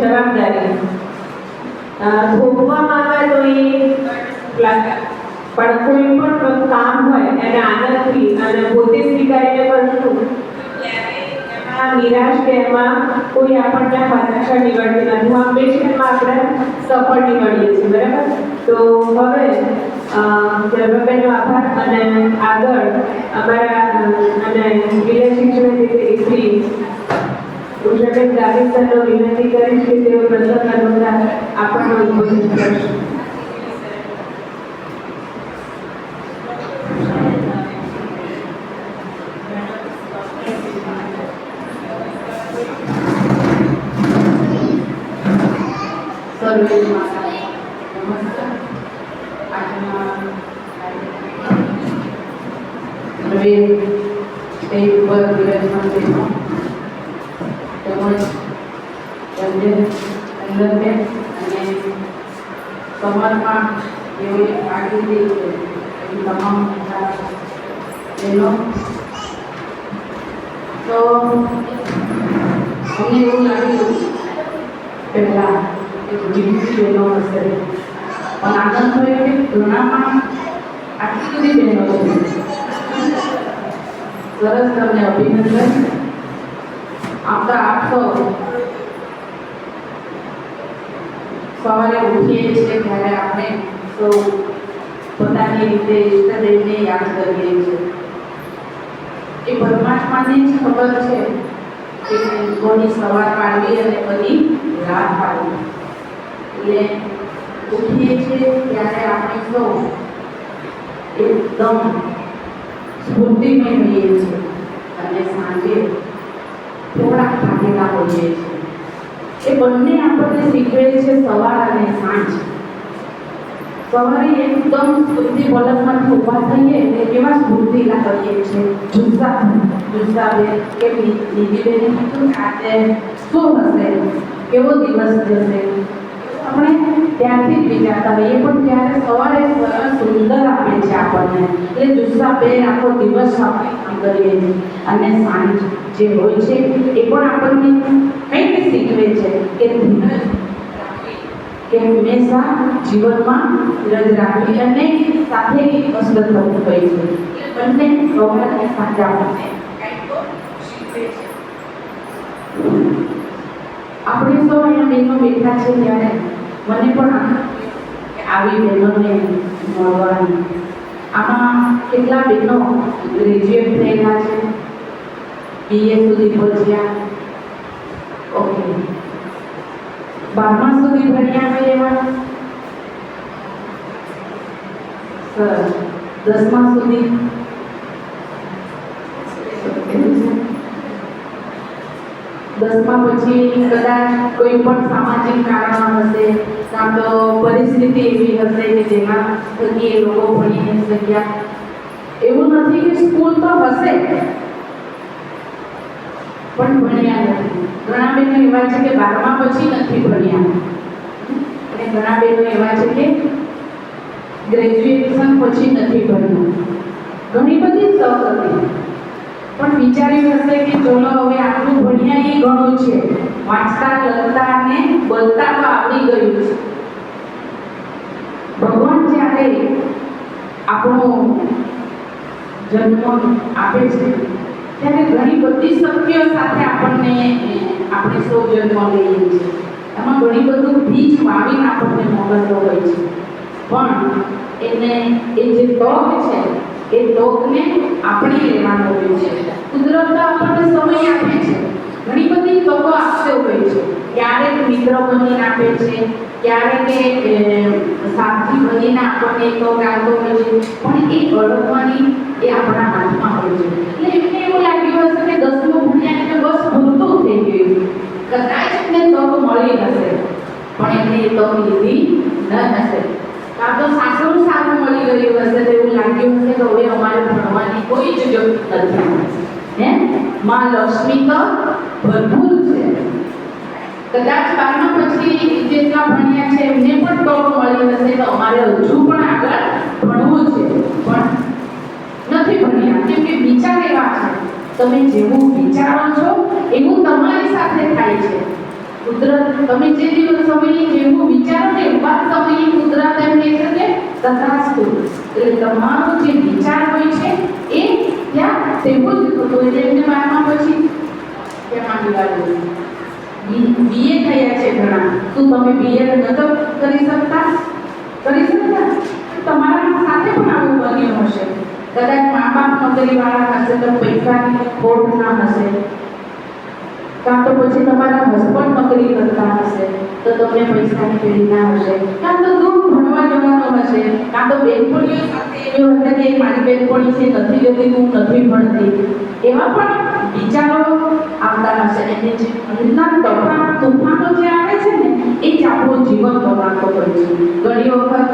જવાબદારી. ભોગવામાં આવે તો એ પણ કોઈ પણ કામ હોય એને આનંદથી અને પોતે સ્વીકારીને કરશું નિરાશ કે એમાં કોઈ આપણને હતાશા નીકળતી નથી. હંમેશા એમાં આપણે સફળ નીકળીએ છીએ બરાબર? તો હવે અ, જર્મબેનનો આભાર અને આગળ અમારા અને વિલેજ શિક્ષણ અધિકારી ઉષાબેન ગાંધી સરનો વિનંતી કરીશ કે તેઓ પ્રસંગ અનુસાર આપણને ઉદ્બોધન સર્વે સ્ટેજ ઉપર તેમજ રંજન અંદરબેન અને સમાજમાં જેઓએ કાળજી લીધી તમામ બહેનો તો અમને એવું લાગ્યું પહેલાં એક બીજી બહેનો હશે પણ આગળ થયો કે ઘણામાં આટલી બધી બહેનો સરસ, તમને અભિનંદન. આપતા આપતો સવારે ઉઠીએ છીએ ત્યારે આપણે સૌ પોતાની રીતે ઈષ્ટદેવને યાદ કરીએ છીએ. એ પરમાત્માને જ ખબર છે કે કોની સવાર પાડવી અને કદી રાત પાડવી. એટલે ઉઠીએ છીએ ત્યારે આપણે સૌ એકદમ સ્ફૂર્તિમય હોઈએ છીએ અને સાંજે થોડાક થાકેલા હોઈએ છીએ એ બંને આપણને શીખવે છે સવાર અને સાંજ. સવારે એકદમ સ્મૃતિ પલકમાંથી ઊભા થઈએ એટલે કેવા સ્મૃતિના કરીએ છીએ જુસ્સા જુસ્સા બે કે કીધું કે આજે શું હશે? કેવો દિવસ જશે? આપણે ત્યારથી જ વિચારતા હોઈએ, પણ ત્યારે સવારે સરસ સુંદર આપે છે આપણને. એટલે જુસ્સા બે આખો દિવસ આપણે કામ કરીએ છીએ અને સાંજ જે હોય છે, એ પણ આપણને કંઈક શીખવે છે કે કે હંમેશા જીવનમાં ધીરજ રાખવી અને સાથે કસરત કરવું હોય છે. બંને અને સાંજ આપણને શીખવે છે. આપણે સૌ અહીંયા બહેનો બેઠા છે ત્યારે મને પણ આવી બહેનોને મળવાની. આમાં કેટલા બહેનો ગ્રેજ્યુએટ થયેલા છે? બીએ સુધી પહોંચ્યા ઓકે બારમા સુધી ભણ્યા હોય એવા સરસ દસમા સુધી એવું છે દસમા પછી કદાચ કોઈ પણ સામાજિક કારણ હશે, કાં તો પરિસ્થિતિ એવી હશે કે જેના થકી એ લોકો ભણી નહીં શક્યા. એવું નથી કે સ્કૂલ તો હશે પણ ભણ્યા નથી. ઘણા એવા છે કે બારમા પછી નથી ભણ્યા. અને ઘણા બહેનો એવા છે કે ગ્રેજ્યુએશન પછી નથી ભણ્યું. ઘણી બધી તક હતી પણ વિચાર્યું હશે કે ચલો હવે આટલું ભણ્યા એ ઘણું છે. વાંચતા, લખતા અને બોલતા તો આવડી ગયું છે. ભગવાન જ્યારે આપણો જન્મ આપે છે ત્યારે ઘણી બધી શક્તિઓ સાથે આપણને, આપણે સૌ જન્મ લઈએ છીએ. એમાં ઘણી બધું બીજ વાવીને આપણને મોકલતો હોય છે. પણ એને, એ જે તક છે, એ તકને આપણે લેવાનો હોય છે. કુદરત આપણને સમય આપે છે. ઘણી બધી તકો આપશે હોય છે. ક્યારેક મિત્ર બનીને આપે છે ક્યારેક સાથી બનીને આપણને એક આપતો હોય છે. પણ એ અડકવાની એ આપણા હાથમાં હોય છે. એટલે એમને એવું લાગ્યું હશે કે દસમું ભણ્યા એટલે બસ પૂરતું થઈ ગયું. કદાચ એમને તક મળી હશે, પણ એમને એ તક લીધી ન હશે. કાં તો સાસરું સારું મળી ગયું હશે તો એવું લાગ્યું હશે કે હવે અમારે ભણવાની કોઈ જ જરૂર નથી. હે માં લક્ષ્મી તો ભરપૂર છે. કદાચ બારમા પછી જેટલા ભણ્યા છે, એમને પણ તક મળી હશે તો અમારે હજુ પણ આગળ ભણવું છે. પણ નથી ભણ્યા. કેમ કે વિચાર એવા છે. તમે જેવું વિચારો છો, એવું તમારી સાથે થાય છે. કુદરત, તમે જે દિવસ સમયે જેવું વિચારો ને એવા સમયે કુદરત એમ કહે છે કે તથાસ્તુ એટલે તમારો જે વિચાર છે એમને બારમા પછી તેમાં દિવાળી બીએ થયા છે. ઘણા શું તમે બીએ નતો કરી શકતા કરી શકતા તમારા સાથે પણ આવું બન્યું હશે કદાચ મા બાપ નોકરીવાળા હશે તો પૈસાની ખોટ ના હશે કાં તો પછી તમારા હસબન્ડ નોકરી કરતા હશે તો તમને પૈસાની પેઢી ના હશે કાં તો દૂર ભણવા જવાનો હશે કાં તો બેનપણીઓ સાથે એવી હશે કે મારી બેનપણી છે, નથી જતી, હું નથી ભણતી. એવા પણ વિચારો આવતા હશે. અને જે અંદરના તોફાન, તોફાનો જે આવે છે ને એ જ આપણું જીવન બનાવતો હોય છે. ઘણી વખત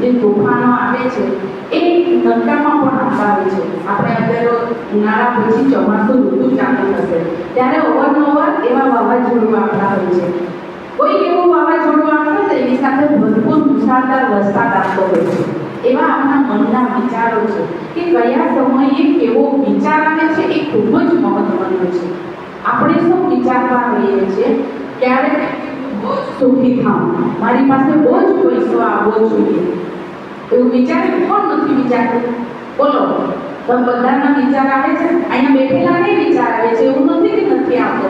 જે તોફાનો આવે છે, એ નરકામાં પણ આવતા હોય છે. આપણે અત્યારે ઉનાળા પછી ચોમાસું ઋતુ ચાલુ થશે. ત્યારે અવારનવાર એવા વાવાઝોડું આવતા હોય છે. કોઈ એવું વાવાઝોડું આવશે તો એની સાથે ભરપૂર મુસાદાર વરસાદ આવતો હોય છે. એવા આપણા મનના વિચારો છે કે કયા સમયે કેવો વિચાર આવે છે એ ખૂબ જ મહત્વનું છે. આપણે શું વિચારવા હોઈએ છીએ? ક્યારેક સુખી થાઉં મારી પાસે બહુ જ પૈસો આવવો જોઈએ એવું વિચારે કોણ નથી વિચારતું? બોલો તમે બધાના વિચાર આવે છે? અહીંયા બેઠેલાને વિચાર આવે છે? એવું નથી કે નથી આવતો?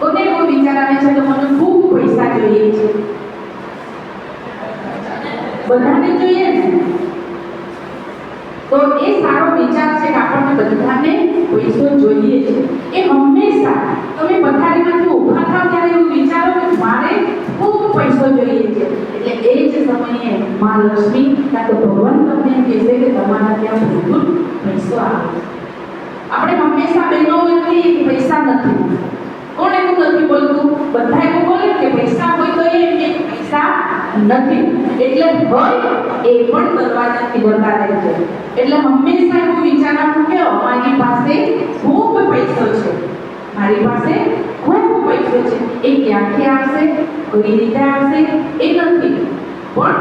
કોને એવો વિચાર આવે છે કે મને ખૂબ પૈસા જોઈએ છે? બધાને જોઈએ ને? તો એ સારો વિચાર છે કે આપણને બધાને પૈસો જોઈએ છે. એ હંમેશા તમે પથારીમાંથી ઊભા થાવ ત્યારે એવું વિચારો કે મારે ખૂબ પૈસો જોઈએ છે. એટલે એ જ સમયે મા લક્ષ્મી કાં તો ભગવાન તમને એમ કહેશે કે તમારા ત્યાં ભરપૂર પૈસો આવે આપણે હંમેશા બહેનો કે પૈસા નથી. કોણ એવું નથી બોલતું બધા એવું બોલે કે પૈસા હોય તો એમ કે પૈસા નથી. એટલે હોય એ પણ દરવાજાથી બનતા રહે છે. એટલે હંમેશા એવું વિચારવાનું કે અમારી પાસે ખૂબ પૈસો છે. મારી પાસે ખૂબ પૈસો છે. એ ક્યાંથી આવશે? કઈ રીતે આવશે? એ નથી. પણ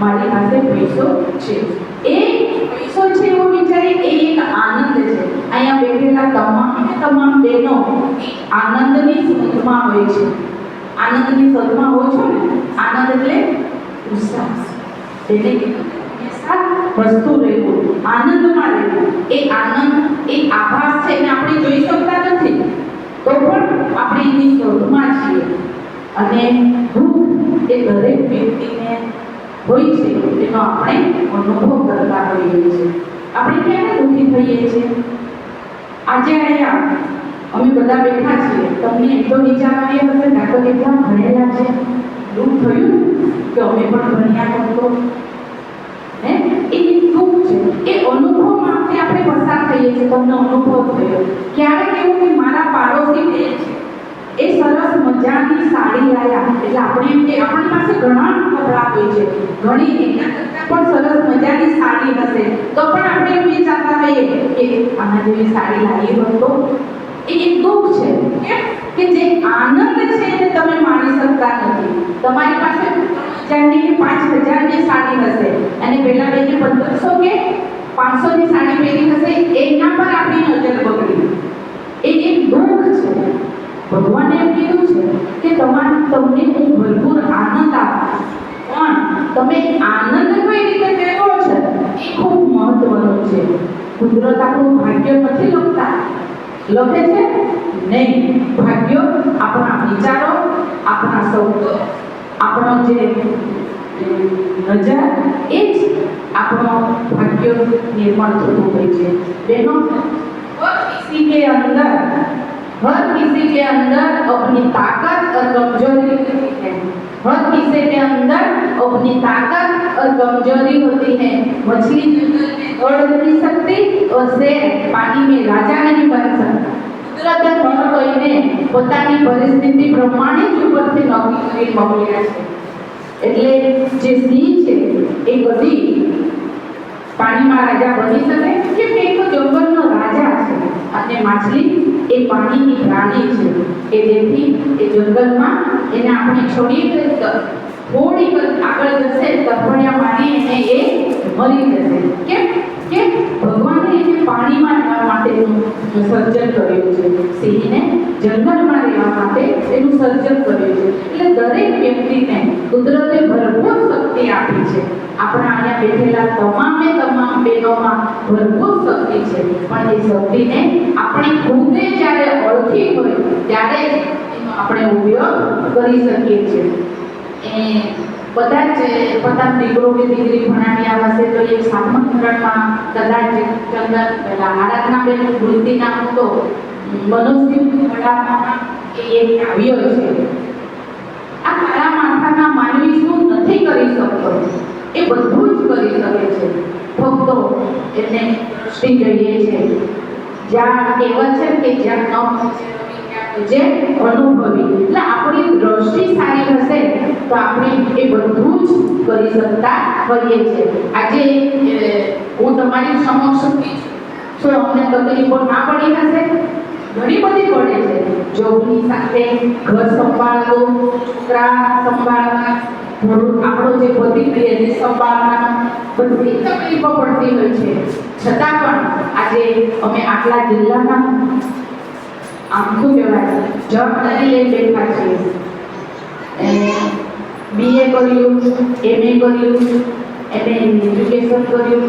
મારી પાસે પૈસો છે. એ પૈસો છે એવું વિચારી એ એક આનંદ છે. અહીંયા બેઠેલા તમામ તમામ બહેનો આનંદની શોધમાં હોય છે. આનંદની શોધમાં હોય છો આનંદ એટલે ઉત્સાહ. એટલે હંમેશા વસ્તુ રહેવું. આનંદમાં રહેવું એ આનંદ, એ આભાસ છે એને આપણે જોઈ શકતા નથી. તો પણ આપણે એની શોધમાં છીએ. અને દુઃખ એ દરેક વ્યક્તિને હોય છે. તેનો આપણે અનુભવ કરતા હોઈએ છીએ. આપણે ક્યારે દુઃખી થઈએ છીએ? આજે અહીંયા અમે બધા બેઠા છીએ. તમને એટલો વિચાર હશે ના તો કેટલા ભણેલા છે. દુઃખ થયું કે અમે પણ ભણ્યા કરતો હે? એ દુઃખ છે એ અનુભવમાંથી આપણે પસાર થઈએ છીએ, તમને અનુભવ થયો. ક્યારેક એવું કે મારા પાડોશી બેન છે. એ સરસ મજાની સાડી લાયા. એટલે આપણે એમ કે આપણી પાસે ઘણા કપડાં હોય છે. ઘણી કરતાં પણ સરસ મજાની સાડી હશે. તો પણ આપણે એમ વિચારતા હોઈએ કે આના જેવી સાડી લાવી હોત તો એ એક દુઃખ છે કે જે આનંદ છે એને તમે માણી શકતા નથી. તમારી પાસે હજારની કે પાંચ હજારની સાડી હશે અને પેલા બેને પંદરસો કે પાંચસોની સાડી પહેરી હશે, એના પર આપણી નજર બગડી. એ એક દુઃખ છે. ભગવાને એમ કીધું છે કે તમારે તમને હું ભરપૂર આનંદ આપીશ. પણ તમે આનંદ કઈ રીતે મેળવો છો? એ ખૂબ મહત્વનું છે. કુદરત આપણું ભાગ્ય નથી લખતા. લખે છે? નહીં. ભાગ્ય આપણા વિચારો, આપણા શબ્દો, આપણો જે નજર, એ જ આપણો ભાગ્ય નિર્માણ થતું હોય છે. બહેનો કિસી કે અંદર, હર કિસી કે અંદર અપની તાકાત અને કમજોરી हर किसी के अंदर अपनी ताकत और कमजोरी होती है मछली जंगल में दौड़ नहीं सकती और शेर पानी में राजा नहीं बन सकता કુદરતે હર કોઈને પોતાની પરિસ્થિતિ પ્રમાણે જ ઉપરથી નક્કી કરી મોકલ્યા છે એટલે જે સિંહ છે એ કદી પાણીમાં રાજા બની શકે કેમ કે એ તો જંગલનો રાજા છે અને માછલી એ પાણીની પ્રાણી છે કે જેથી એ જંગલમાં એને આપણે છોડીએ તો થોડી આગળ જશે તરફડિયા પાણી એને એ મરી જશે કેમ? કે ભગવાને એને પાણીમાં રહેવા માટેનું સર્જન કર્યું છે. સિંહને જંગલમાં રહેવા માટે એનું સર્જન કર્યું છે. એટલે દરેક વ્યક્તિને કુદરતે ભરપૂર શક્તિ આપી છે. આપણા અહીંયા બેઠેલા તમામે તમામ બહેનોમાં ભરપૂર શક્તિ છે. પણ એ શક્તિને આપણે ખુદે જ્યારે ઓળખી હોય, ત્યારે આપણે ઉપયોગ કરી શકીએ છીએ. એ બધા જ પોતાનો દીકરો કે દીકરી ભણાવી આવશે તો એ સાતમા ધોરણમાં કદાચ ચંદન પહેલાં આરાધના બેન વૃત્તિ નામ તો મનુષ્ય વડામાં એ કાવ્ય છે. આ કાળા માથાના માનવી શું નથી કરી શકતો? એ બધું જ કરી શકે છે. ફક્ત એને શ્રી જઈએ છે જ્યાં કહેવત છે કે જ્યાં ન પૂજે અનુભવી. એટલે આપણી દ્રષ્ટિ સારી હશે તો આપણે એ બધું જ કરી શકતા હોઈએ છીએ. આજે હું તમારી સમક્ષ છું. તો અમને તકલીફો ના પડી હશે? ઘણી બધી પડે છે. જોબની સાથે ઘર સંભાળવું, છોકરા સંભાળવા આપણો જે પતિ એને સંભાળવાનો બધી તકલીફો પડતી હોય છે. છતાં પણ આજે અમે આટલા જિલ્લાના આમ શું જોબ કરી લઈ બેઠા છીએ બીએ કર્યું એમએ કર્યું, એને એજ્યુકેશન કર્યું.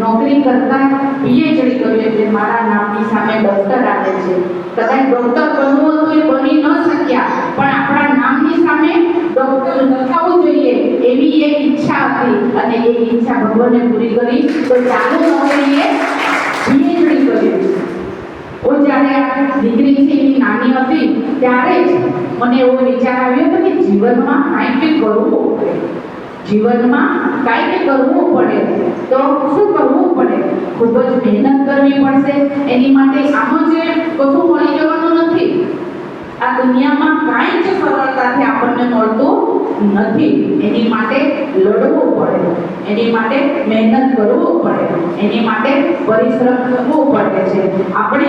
નોકરી કરતા પીએચડી કર્યું એટલે મારા નામની સામે ડૉક્ટર આવે છે. કદાચ ડૉક્ટર બનવું હતું, એ બની ન શક્યા. પણ આપણા નામની સામે ડૉક્ટર લખાવવું જોઈએ, એવી એક ઈચ્છા હતી. અને એ ઈચ્છા ભગવાને પૂરી કરી. તો ચાલુ નોકરીએ હું જ્યારે આ દીકરી છે, એની નાની હતી, ત્યારે જ મને એવો વિચાર આવ્યો હતો કે જીવનમાં કાંઈક કંઈક કરવું જીવનમાં કાંઈક કરવું પડે. તો શું કરવું પડે? ખૂબ જ મહેનત કરવી પડશે. એની માટે આમ જ કશું મળી જવાનું નથી. દુનિયામાં કાંઈ જ સરળતાથી આપણને મળતું નથી. એની માટે લડવું પડે. એની માટે મહેનત કરવું પડે. એની માટે પરિશ્રમ કરવો પડે છે. આપણે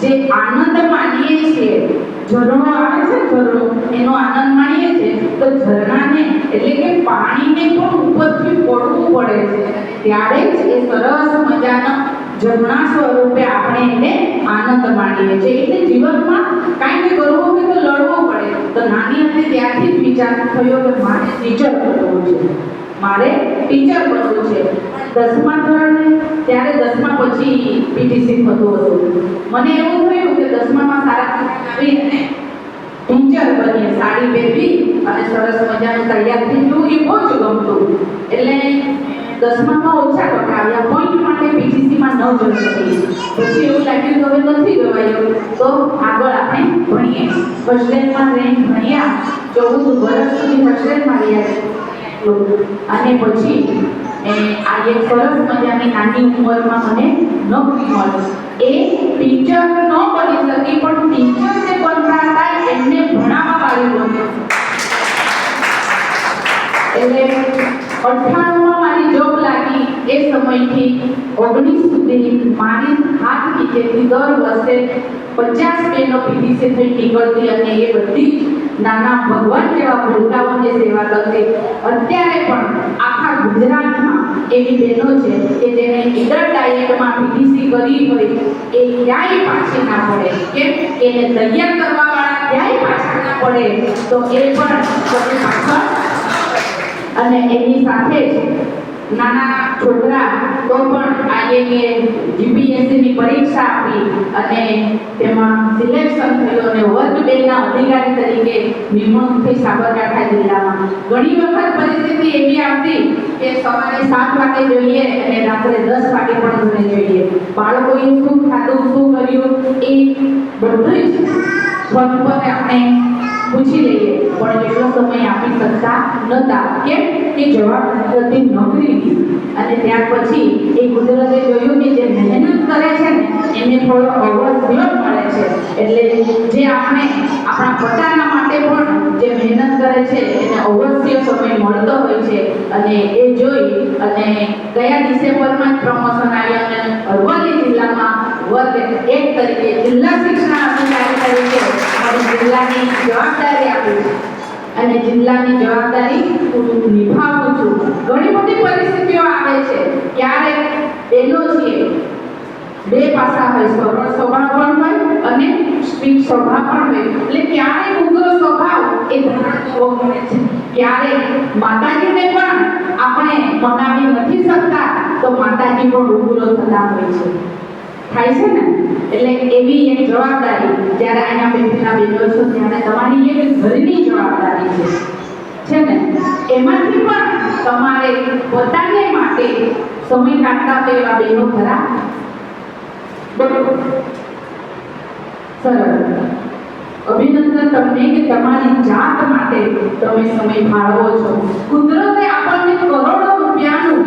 જે આનંદ માણીએ છીએ. ઝરણો આવે છે ઝરણો? એનો આનંદ માણીએ છીએ. તો ઝરણાને, એટલે કે પાણીને પણ ઉપરથી પડવું પડે છે. ત્યારે જ એ સરસ મજાના ઝરણા સ્વરૂપે આપણે એને આનંદ માણીએ છીએ. એટલે જીવનમાં કાંઈક કરવું હોય તો લડવું પડે. તો નાની હતી ત્યારથી જ વિચાર થયો કે મારે ટીચર બનવું છે. મારે ટીચર બનવું છે. દસમા ધોરણે, ત્યારે દસમા પછી પીટીસી થતું હતું. મને એવું થયું કે દસમામાં સારા આવી અને ટીચર બનીએ. સાડી પહેરવી અને સરસ મજાનું તૈયાર થઈ જવું એ બહુ જ ગમતું. દસમામાં ઓછા ટકા આવ્યા પોઈન્ટ માટે પીજીસીમાં ન જઈ શકે પછી એવું લાગ્યું કે હવે નથી ગવાયું. તો આગળ આપણે ભણીએ. હોસ્ટેલમાં રહીને ભણ્યા. ચૌદ વર્ષ સુધી હોસ્ટેલમાં રહ્યા અને પછી આ એક સરસ મજાની નાની ઉંમરમાં મને નોકરી મળી. એ ટીચર ન બની શકી, પણ ટીચર જે બનતા હતા, એમને ભણાવવા વાળી બની. એટલે અઠ્ઠાણુંમાં મારી જોબ લાગી. એ સમયથી ઓગણીસ સુધી મારી હાથ નીચેથી દર વર્ષે પચાસ બહેનો પીડીસી થઈ નીકળતી અને એ બધી નાના ભગવાન જેવા ભૂલકાઓની સેવા કરતી અત્યારે પણ આખા ગુજરાતમાં એવી બહેનો છે કે જેને ઈડર ડાયટમાં પીડીસી કરી હોય, એ ક્યાંય પાછી ના પડે. કેમ? એને તૈયાર કરવાવાળા ક્યાંય પાછા ના પડે. તો એ પણ પાછળ અને એની સાથે જ નાના છોકરા તો પણ આઈએ જીપીએસસીની પરીક્ષા આપી અને તેમાં સિલેક્શન થયું અને વર્ગ બેના અધિકારી તરીકે નિમણૂક થઈ સાબરકાંઠા જિલ્લામાં. ઘણી વખત પરિસ્થિતિ એવી આવતી કે સવારે સાત વાગે જોઈએ અને રાત્રે દસ વાગે પણ ઘરે જોઈએ. બાળકોએ શું ખાધું, શું કર્યું એ બધું જ સ્વરૂપે આપણે પૂછી લઈએ. પણ એટલો સમય આપી શકતા નહોતા. કેમ? કે જવાબદારી નોકરી લીધી અને ત્યાર પછી એ કુદરતે જોયું કે જે મહેનત કરે છે ને, એને થોડો અવસર મળે છે. એટલે જે આપણે આપણા પોતાના માટે પણ જે મહેનત કરે છે, એને અવશ્ય સમય મળતો હોય છે. અને એ જોઈ અને ગયા ડિસેમ્બરમાં જ પ્રમોશન આવ્યા અને અરવલ્લી જિલ્લામાં વર્ગ એક તરીકે જિલ્લા શિક્ષણ અધિકારી તરીકે મારી જિલ્લાની જવાબદારી આપું છે. અને જિલ્લાની જવાબદારી હું નિભાવું છું. ઘણી બધી પરિસ્થિતિઓ આવે છે. ક્યારેક બહેનો છીએ બે પાસા હોય સરળ સ્વભાવ પણ હોય અને સ્પીડ સ્વભાવ પણ હોય. એટલે ક્યારેક ઉગ્ર સ્વભાવ એ ધારણ પડે છે. ક્યારેક માતાજીને પણ આપણે મનાવી નથી શકતા, તો માતાજી પણ ઉગ્ર થતા હોય છે. થાય છે ને, એટલે એવી એક જવાબદારી જ્યારે અહીંયા બેઠેલા બહેનો છો, ત્યારે તમારી એક ઘરની જવાબદારી છે. છે ને? એમાંથી પણ તમારે પોતાને માટે સમય કાઢતા હોય એવા બહેનો ખરા સરસ અભિનંદન તમને કે તમારી જાત માટે તમે સમય ફાળવો છો. કુદરતે આપણને કરોડો રૂપિયાનું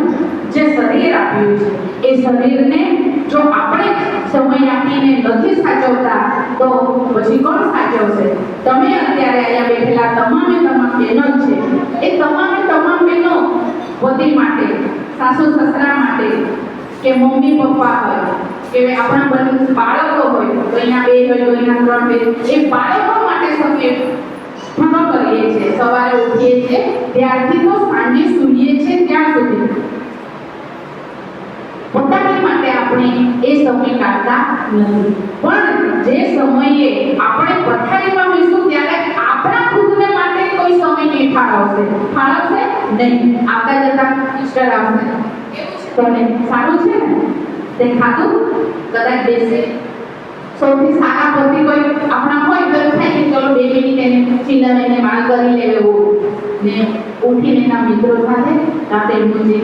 જે શરીર આપ્યું છે, એ શરીરને જો આપણે સમય આપીને નથી સાચવતા, તો પછી કોણ સાચવશે? તમે અત્યારે અહીંયા બેઠેલા તમામે તમામ બહેનો છે. એ તમામે તમામ બહેનો પતિ માટે, સાસુ સસરા માટે કે મમ્મી પપ્પા હોય, કે આપણા બન, બાળકો હોય, તો અહીંયા બે હોય અહીંયા ત્રણ બે, એ બાળકો માટે સમય પૂરો કરીએ છીએ. સવારે ઉઠીએ છીએ, ત્યારથી તો સાંજે સૂઈએ છીએ ત્યાં સુધી. પોતાની માટે આપણે એ સમય કાઢતા નથી. પણ જે સમયે આપણે પથારીમાં હોઈશું ત્યારે આપણા ખુદને માટે કોઈ સમય નહીં ફાળવશે. ફાળવશે નહીં. આવતા જતા ઈસ્ટર આવશે. તને સારું છે ને? તે ખાધું? કદાચ બેસે. સૌથી સારા પતિ કોઈ આપણા હોય તો થાય કે ચલો બે મિનિટ એને ચિલ્લર એને બાળ કરી લેવું. ને ઉઠીને એના મિત્રો સાથે રાતે એમનું જે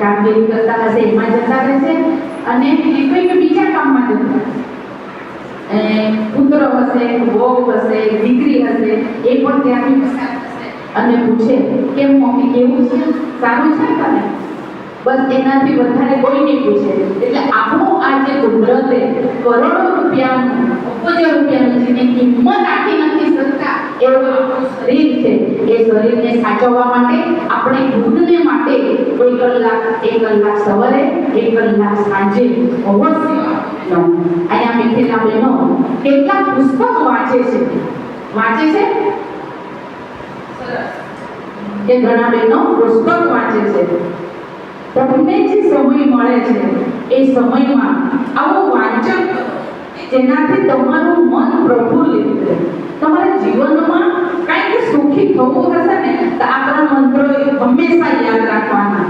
કામગીરી કરતા હશે, એમાં જતા રહેશે અને કંઈક બીજા કામમાં જતા પુત્ર હશે વહુ હશે, દીકરી હશે, એ પણ ત્યાંથી પસાર થશે. અને પૂછે કેમ મમ્મી, કેવું છે? સારું છે તને? બસ એનાથી વધારે કોઈ નહીં પૂછે. એટલે આપણું આ જે કુદરતે કરોડો રૂપિયાનું અબજો રૂપિયાનું જેને કિંમત આપી નથી શકતા, એવું આપણું શરીર છે. એ શરીરને સાચવવા માટે, આપણે દૂધને માટે કલાક સવારે એક કલાક સાંજે અવશ્ય અહીંયા બેઠેલા બહેનો કેટલા પુસ્તક વાંચે છે વાંચે છે કે ઘણા બહેનો પુસ્તક વાંચે છે તમને જે સમય મળે છે એ સમયમાં આવું વાંચન જેનાથી તમારું મન પ્રફુલ્લિત રહે તમારા જીવનમાં કાંઈક સુખી થવું હશે ને તો આપણા મંત્રો હંમેશા યાદ રાખવાના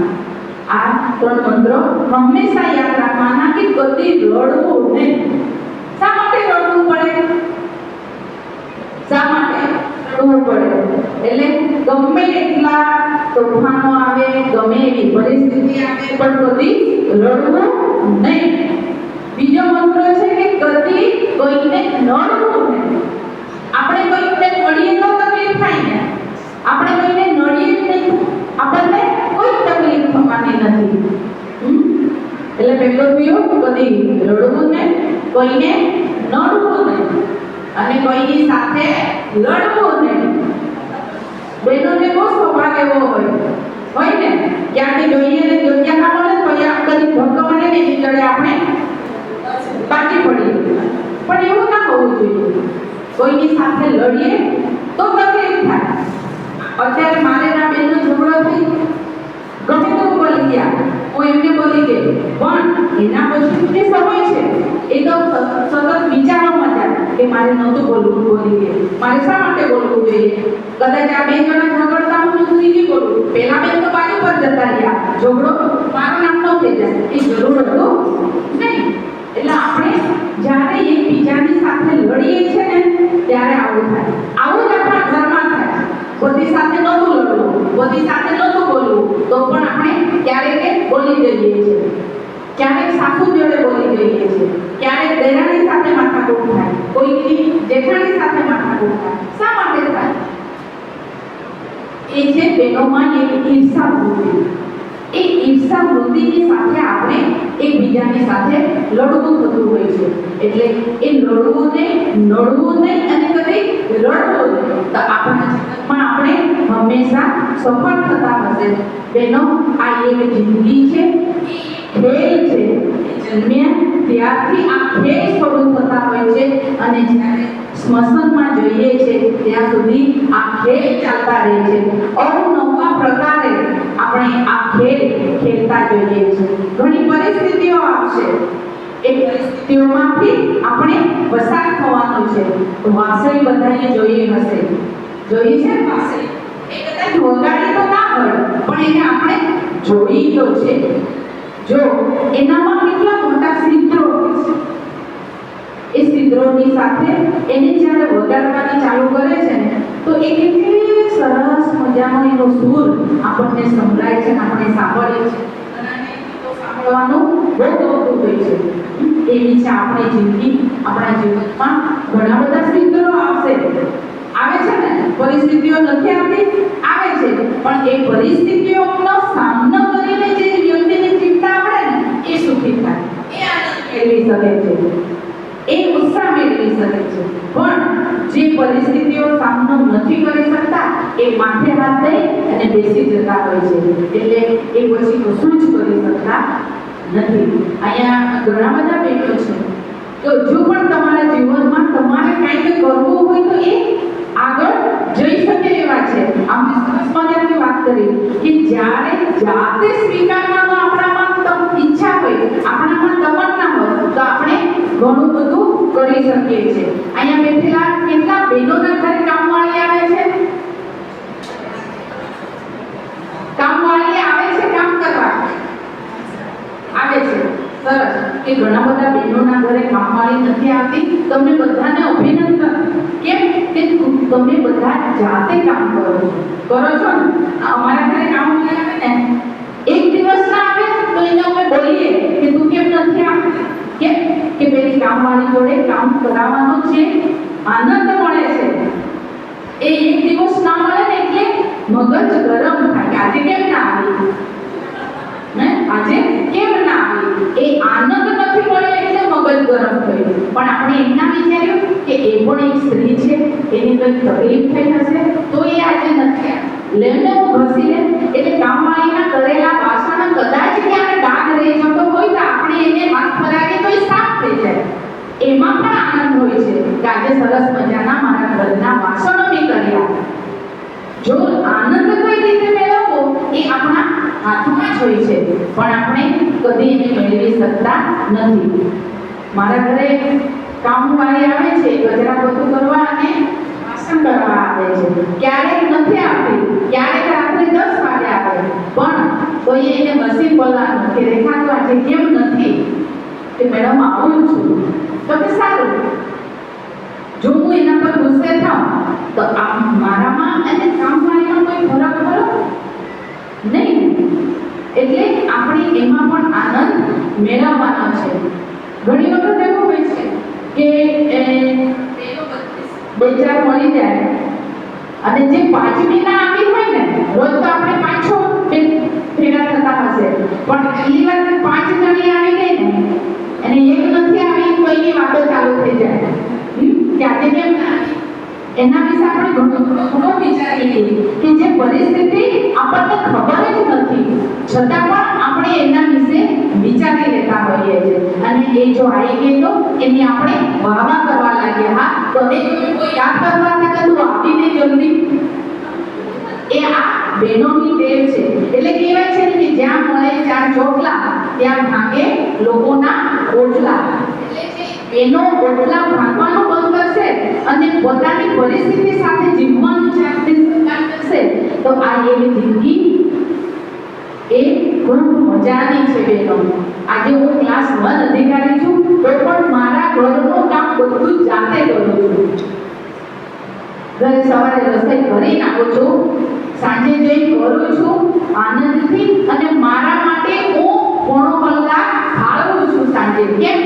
આ ત્રણ મંત્ર હંમેશા યાદ રાખવાના કે કદી રડવું નહીં. શા માટે રડવું પડે? શા માટે રડવું પડે? એટલે ગમે એટલા તોફાનો આવે, ગમે એવી પરિસ્થિતિ આવે, પણ કદી રડવું નહીં. બીજો મંત્ર છે કે કદી કોઈને નડવું નહીં આપણે કોઈને નડીએ તો તકલીફ થાય ને આપણે કોઈને નડીએ જ નહીં આપણને કોઈ તકલીફ થવાની નથી હમ? એટલે પહેલો થયો કદી રડવું ને કોઈને નડવું નહીં. અને કોઈની સાથે લડવું નહીં. બહેનોને બહુ સ્વભાવ એવો હોય. હોય ને? ક્યાંથી જોઈએ ને જગ્યા ના મળે તો અહીંયા કદી ભગવાને ને એની જોડે આપણે પાકી પડીએ પણ એવું ના હોવું જોઈએ. કોઈની સાથે લડીએ તો તકલીફ થાય. અત્યારે મારે ના બેનનો ઝઘડો થઈ ગમે તેવું બોલી ગયા. હું એમને બોલી ગઈ. પણ એના પછી જે સમય છે, એ તો સતત વિચારવામાં જાય કે મારે નહોતું બોલવું બોલી ગઈ મારે શા માટે બોલવું જોઈએ? કદાચ આ બે જણા ઝઘડતા હું સુધી નહીં બોલું પેલા બેન તો બાજુ પર જતા રહ્યા ઝઘડો મારું નામ ન થઈ જાય એ જરૂર હતું નહીં એટલે આપણે જ્યારે એકબીજાની સાથે લડીએ છીએ ને ત્યારે આવું થાય આવું જ આપણા ઘરમાં થાય બધી સાથે નહોતું લડવું બધી સાથે નહોતું બોલવું તો પણ આપણે ક્યારેક એ બોલી જઈએ છીએ ક્યારેક સાસુ જઈએ છીએ ક્યારેક દેરાણી સાથે માથાકૂટ થાય કોઈની જેઠાણી સાથે માથાકૂટ થાય શા માટે થાય? એ છે બહેનોમાં એક ઈર્ષા વૃત્તિ. એ ઈર્ષા વૃત્તિની સાથે આપણે એકબીજાની સાથે લડવું થતું હોય છે. એટલે એ લડવું નહીં લડવું નહીં અને કદી લડવું નહીં. તો આપણા જીવનમાં આપણે હંમેશા સફળ થતા હશે. બહેનો આ એક જિંદગી છે. ખેલ છે. જન્મ્યા ત્યારથી આ ખેલ શરૂ થતા હોય છે અને જ્યારે સ્મશાનમાં જઈએ છે ત્યાં સુધી આ ખેલ ચાલતા રહે છે. અવનવા પ્રકારે આપણે આ ખેલ ખેલતા જોઈએ છે ઘણી પરિસ્થિતિઓ આવશે. એ પરિસ્થિતિઓમાંથી આપણે પસાર થવાનું છે. તો વાસળી બધાને જોઈ હશે. જોઈ છે વાસળી? એ કદાચ વગાડી તો ના હોય, પણ એને આપણે જોઈ તો છે. જો, એનામાં કેટલા મોટા સિદ્ધો એ સિદ્ધોની સાથે એને જ્યારે વગાડવાની ચાલુ કરે છે ને, તો એ કેટલી સરસ મજાનો એનો સૂર આપણને સંભળાય છે ને આપણે સાંભળીએ છીએ. સાંભળવાનું બહુ ગમતું હોય છે. એવી છે આપણી જિંદગી, આપણા જીવનમાં ઘણા બધા સિદ્ધો આવશે. આવે છે ને? પરિસ્થિતિઓ નથી આવતી? આવે છે. પણ એ પરિસ્થિતિઓનો સામનો કરીને જે વ્યક્તિને જીવતા આવડે ને એ સુખી થાય એ આનંદ મેળવી શકે છે. એ ઉત્સાહ મેળવી શકે છે. પણ જે પરિસ્થિતિઓ સામનો નથી કરી શકતા, એ માથે હાથ દઈ અને બેસી જતા હોય છે. એટલે એ પછી કશું જ કરી શકતા નથી. અહીંયા ઘણા બધા બેઠો છે. તો જો પણ તમારા જીવનમાં તમારે કંઈક કરવું હોય તો એ આગળ જઈ શકે એવા છે. આપણે સરસ વાત કરી કે જ્યારે જાતે સ્વીકારવાનો આપણામાં ઈચ્છા હોય, આપણામાં તમન્ના ઘણું બધું કરી શકીએ છીએ. અહીંયા બેઠેલા કેટલા બહેનોના ઘરે કામવાળી આવે છે? કામવાળી આવે છે કામ કરવા? આવે છે. સરસ. કે ઘણા બધા બહેનોના ઘરે કામવાળી નથી આવતી? તમને બધાને અભિનંદન. કેમ? કે તમે બધા જાતે કામ કરો છો. કરો છો ને? અમારા ઘરે કામવાળી આવે ને? એક દિવસ ના આવે તો એને અમે બોલીએ કે તું કેમ નથી આવતી? કેમ પેલી કામવાળી જોડે કામ કરાવવાનો છે. આનંદ મળે છે. એ એક દિવસ ના મળે ને એટલે મગજ ગરમ થાય. આજે કેમ ના આવી? આજે કેમ ના આવી? એ આનંદ નથી મળ્યો એટલે મગજ ગરમ થયું પણ આપણે એમ ના વિચાર્યું કે એ પણ એક સ્ત્રી છે. એની કંઈક તકલીફ થઈ હશે? તો એ આજે નથી લેમને હું ઘસી લે એટલે કામવાળીના કરેલા વાસણ કદાચ ક્યારે ડાઘ રહી જતો હોય તો આપણે એને હાથ ફરાવીએ તો એ થઈ જાય. એમાં પણ આનંદ હોય છે કે આજે સરસ મજાના મારા ઘરના વાસણો મેં કર્યા જો આનંદ કઈ રીતે મેળવવો એ આપણા હાથમાં જ હોય છે, પણ આપણે કદી એને મેળવી શકતા નથી. મારા ઘરે કામવાળી આવે છે, ગજરા બધું કરવા અને વાસણ કરવા આવે છે. ક્યારેક નથી આવતી, ક્યારેક રાત્રે દસ વાગે આવે. પણ કોઈ એને મશીન બોલાવવાનું કે રેખા તો આજે કેમ નથી. કે મેડમ, આવું છું. તો કે સારું. જો હું એના પર ગુસ્સે થાઉં, તો આ મારામાં અને કામવાળીમાં કોઈ ફરક ખરો નહીં. એટલે આપણે એમાં પણ આનંદ મેળવવાનો છે. ઘણી વખત એવું હોય છે કે બે ચાર મળી જાય. અને જે પાંચમી ના આવી હોય ને, રોજ તો આપણે પાંચ છ ભે- ભેગા થતા હશે પણ પહેલી વાર પાંચ જણી આવી ગઈ ને અને એક નથી આવી તો એની વાતો ચાલુ થઈ જાય હમ? કે આજે કેમ ના આવી? એના વિશે આપણે ઘણું ઘણું વિચારી લઈએ કે જે પરિસ્થિતિ આપણને ખબર જ નથી. છતાં પણ આપણે એના વિશે વિચારી લેતા હોઈએ છીએ. અને એ જો આવી ગઈ તો એની આપણે વાહવા કરવા લાગ્યા. હા, તો એ કોઈ યાદ કરવા કે તું આવીને જલ્દી. એ આ બહેનોની ટેવ છે. એટલે કહેવાય છે કે જ્યાં મળે ચાર ચોટલા ત્યાં ભાગે લોકોના ઓટલા એટલે બહેનો ઓટલા ભાગવાનું બંધ કરશે અને પોતાની પરિસ્થિતિ સાથે જીવવાનું જાતે સ્વીકાર કરશે, તો આ એવી જિંદગી એ ઘણું મજાની છે બેનો. આજે હું ક્લાસ વન અધિકારી છું, તો પણ મારા ઘરનું કામ બધું જાતે કરું છું. ઘરે સવારે રસોઈ કરી નાખું છું, સાંજે જઈ કરું છું, આનંદથી અને મારા માટે હું પોણો કલાક ફાળવું છું. સાંજે કેમ?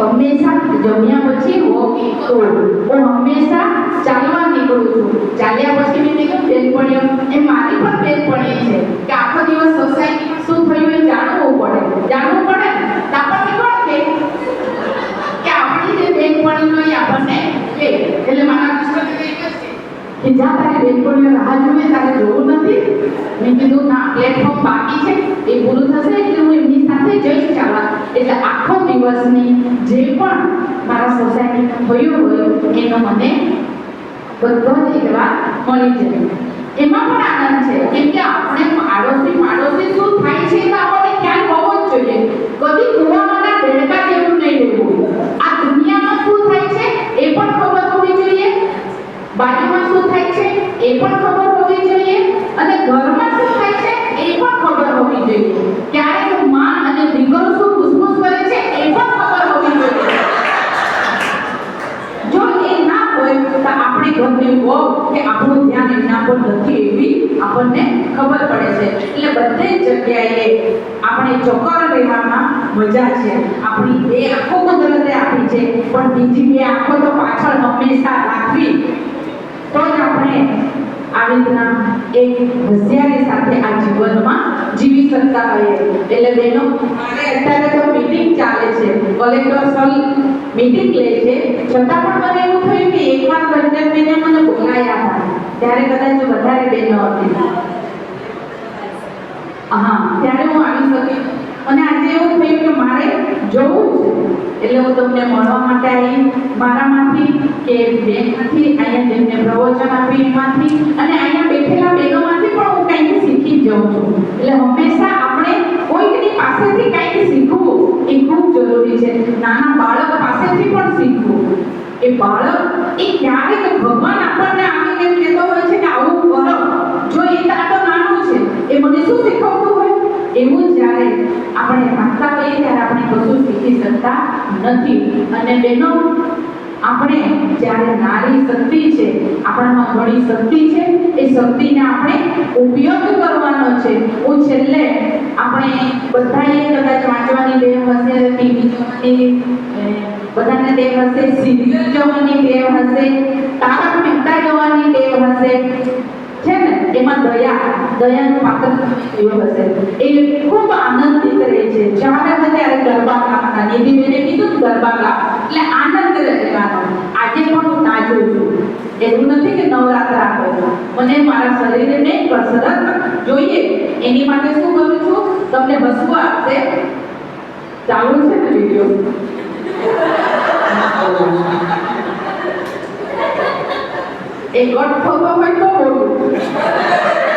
હંમેશા જમ્યા પછી વોકિંગ કરું હું હંમેશા ચાલવા નીકળું છું. ચાલ્યા પછી મેં કીધું બેનપણીઓ એ મારી પણ બેનપણી છે. કે આખો દિવસ સોસાયટીમાં શું થયું એ જાણવું પડે જાણવું પડે ને તો આપણને કોણ કહે કે આપણી જે બેનપણીઓ એ આપણને કહે એટલે મારા મિસ્ટરને કહે છે કે જ્યાં તારી બેનપણીઓ રાહ જુએ તારે જોવું નથી. મેં કીધું, ના પ્લેટફોર્મ બાકી છે. એ પૂરું થશે એટલે હું એમની સાથે જઈશ ચાલવા. એટલે આખો દિવસની જે પણ મારા સોસાયટીમાં થયું હોય, એનો મને બધો જ એકવાર મળી જાય. એમાં પણ આનંદ છે. કેમ કે આપણે પાડોશી પાડોશી શું થાય છે એ તો આપણને ખ્યાલ હોવો જ જોઈએ કદી કુવામાં ના એ પણ ખબર હોવી જોઈએ અને ઘરમાં શું થાય છે એ પણ ખબર હોવી જોઈએ. ક્યારેકમાં અને દીકરો શું ખુશમુશ કરે છે એ પણ ખબર હોવી જોઈએ. જો એ ના હોય તો આપણે ઘરની વહુ કે આપણું ધ્યાન એમના પર નથી એવી આપણને ખબર પડે છે. એટલે બધે જગ્યાએ આપણે ચોકર રહેવામાં મજા છે. આપણી બે આંખો કુદરતે આપી છે. પણ બીજી બે આંખો તો પાછળ હંમેશા રાખવી. તો જ આપણે આવી રીતના એક હોશિયારી સાથે આ જીવનમાં જીવી શકતા હોઈએ એટલે બહેનો મારે અત્યારે તો મીટિંગ ચાલે છે. કલેક્ટર સર મીટિંગ લે છે. છતાં પણ મને એવું થયું કે એકવાર રંજનબેને મને બોલાયા હતા. ત્યારે કદાચ વધારે બહેનો હતી. હા, ત્યારે હું આવી શકી. અને આજે એવું થયું કે મારે જવું છે. એટલે હું તમને મળવા માટે આવી. મારામાંથી કે બેનમાંથી અહીંયા જેમને પ્રવચન આપ્યું એમાંથી. અને અહીંયા બેઠેલા બહેનોમાંથી પણ હું કંઈક શીખી જઉં છું. એટલે હંમેશા આપણે કોઈકની પાસેથી કંઈક શીખવું એ ખૂબ જરૂરી છે. નાના બાળક પાસેથી પણ શીખવું. એ બાળક એ ક્યારેક ભગવાન આપણને આવીને કહેતો હોય છે કે આવું કરો. જો એ તો નાનું છે, એ મને શું શીખવતું હોય? એવું જ્યારે આપણે વાંચતા હોઈએ ત્યારે આપણે કશું શીખી શકતા નથી. અને બહેનો, આપણે જ્યારે નારી શક્તિ છે, આપણામાં ઘણી શક્તિ છે, એ શક્તિને આપણે ઉપયોગ કરવાનો છે. હું છેલ્લે આપણે બધાએ કદાચ વાંચવાની ટેવ હશે ટીવી જોવાની બધાને ટેવ હશે, સિરિયલ જોવાની ટેવ હશે, તારક મહેતા જોવાની ટેવ હશે. છે ને? એમાં દયા, દયાનું પાત્ર એવું હશે એ ખૂબ આનંદિત રહે છે. જ્યારે હતા ત્યારે ગરબા ગાવાના નિધિબેને કીધું ગરબા ગા એટલે આનંદ રહેવાનો આજે પણ હું ના જોઉં છું. એવું નથી કે નવરાત્રા હોય. મને મારા શરીરને કસરત જોઈએ. એની માટે શું કરું છું? તમને વસ્તુ આવશે ચાલુ છે ને વીડિયો? એ ગટ થતો હોય તો બોલું